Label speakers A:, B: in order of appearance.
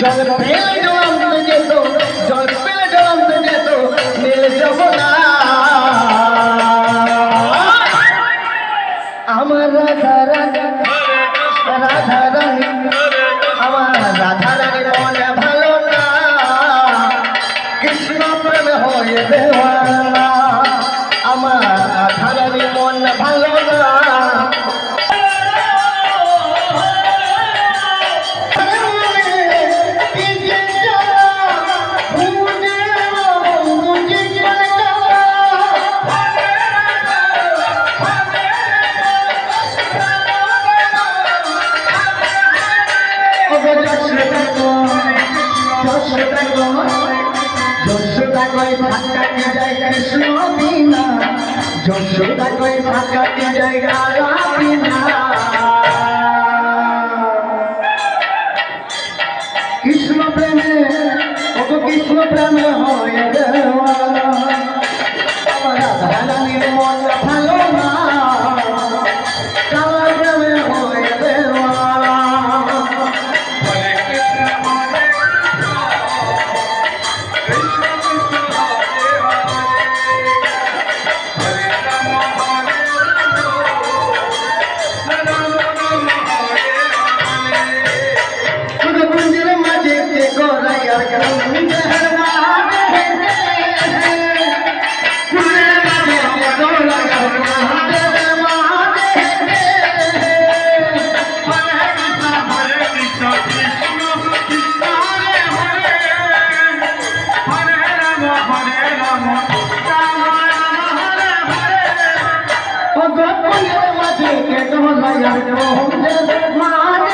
A: জল পেলে জলান্ত যেত জল পেলে জলান্ত যেত নীল যমুনা। আমার রাধা রানী রাধা রানী আমার রাধা রানী মনে ভালো না। কৃষ্ণ প্রেম হয়ে দেওয়ানা যশোদা কই ফাঁকাতে জায়গা রাখি না কৃষ্ণ প্রেমে কৃষ্ণ প্রেমে হয়ে দেওয়ানা মাঝে গোরাইয়ার গন্ধের